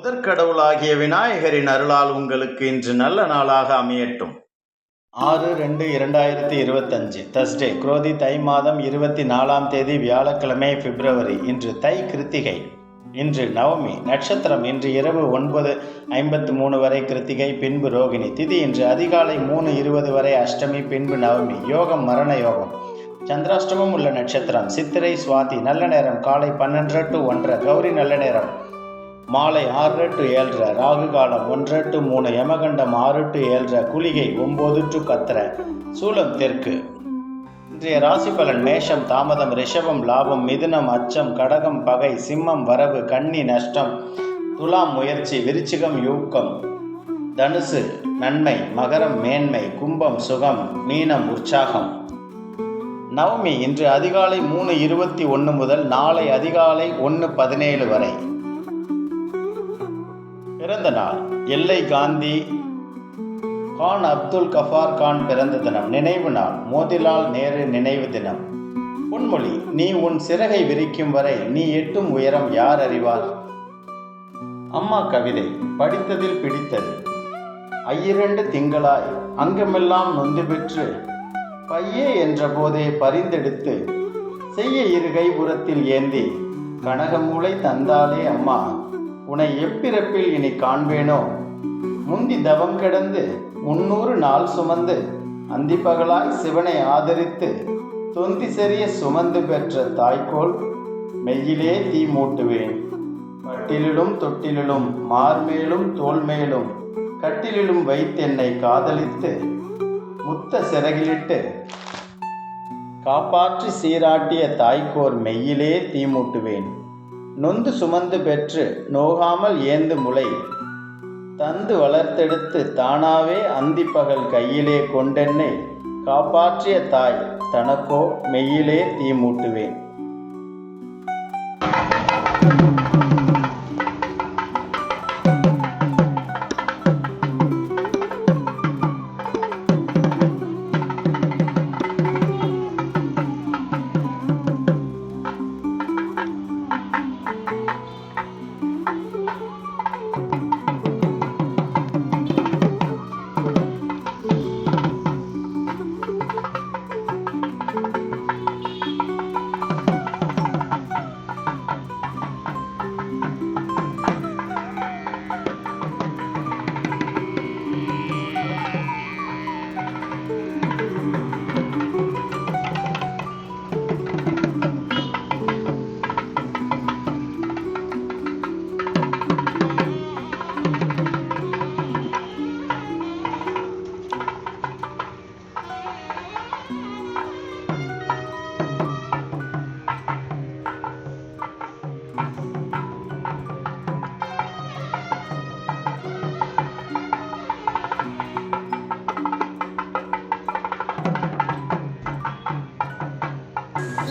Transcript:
முதற்கடவுளாகிய விநாயகரின் அருளால் உங்களுக்கு இன்று நல்ல நாளாக அமையட்டும். ஆறு ரெண்டு இரண்டாயிரத்தி இருபத்தஞ்சு தஸ்டே குரோதி தை மாதம் இருபத்தி நாலாம் தேதி வியாழக்கிழமை பிப்ரவரி இன்று தை கிருத்திகை. இன்று நவமி நட்சத்திரம் இன்று இரவு ஒன்பது ஐம்பத்து மூணு வரை கிருத்திகை பின்பு ரோகிணி. திதி இன்று அதிகாலை மூணு இருபது வரை அஷ்டமி பின்பு நவமி. யோகம் மரண யோகம். சந்திராஷ்டமம் உள்ள நட்சத்திரம் சித்திரை சுவாதி நல்ல நேரம் காலை பன்னெண்டு டு ஒன்றரை கௌரி நல்ல நேரம். மாலை ஆறு டு ஏழரை ராகு காலம் ஒன்று டு மூணு யமகண்டம் ஆறு டு ஏழரை குளிகை ஒம்பது டு கத்திர சூலம் தெற்கு. இன்றைய ராசி பலன் மேஷம் தாமதம் ரிஷபம் லாபம் மிதுனம் அச்சம் கடகம் பகை சிம்மம் வரவு கன்னி நஷ்டம் துலாம் முயற்சி விருச்சிகம் யூக்கம். தனுசு நன்மை மகரம் மேன்மை கும்பம் சுகம் மீனம் உற்சாகம். நவமி இன்று அதிகாலை மூணு இருபத்தி ஒன்று முதல் நாளை அதிகாலை ஒன்று பதினேழு வரை. பிறந்த நாள். எல்லை காந்தி கான் அப்துல் கஃபார் கான் பிறந்த தினம். நினைவு நாள். மோதிலால் நேரு நினைவு தினம். பொன்மொழி நீ உன் சிறகை விரிக்கும் வரை நீ எட்டும் உயரம் யார் அறிவார்? அம்மா கவிதை படித்ததில் பிடித்தது. ஐயிரண்டு திங்களாய் அங்கமெல்லாம் நொந்து பெற்று பையே என்ற போதே பரிந்தெடுத்து செய்ய இருகை உரத்தில் ஏந்தி கனகமூளை தந்தாலே அம்மா. உன்னை எப்பிறப்பில் இனி காண்பேனோ? முந்தி தவம் கிடந்து முன்னூறு நாள் சுமந்து அந்திப்பகலாய் சிவனை ஆதரித்து தொந்தி சரிய சுமந்து பெற்ற தாய்க்கோள் மெய்யிலே தீ மூட்டுவேன். பட்டிலும் தொட்டிலும் மார்மேலும் தோல்மேலும் கட்டிலிலும் வைத்தென்னை காதலித்து முத்த சிறகிலிட்டு காப்பாற்றி சீராட்டிய தாய்க்கோர் மெய்யிலே தீ மூட்டுவேன். நொந்து சுமந்து பெற்று நோகாமல் ஏந்து முளை தந்து வளர்த்தெடுத்து தானாவே அந்திப்பகல் கையிலே கொண்டென்னை காப்பாற்றிய தாய் தனக்கோ மெய்யிலே தீ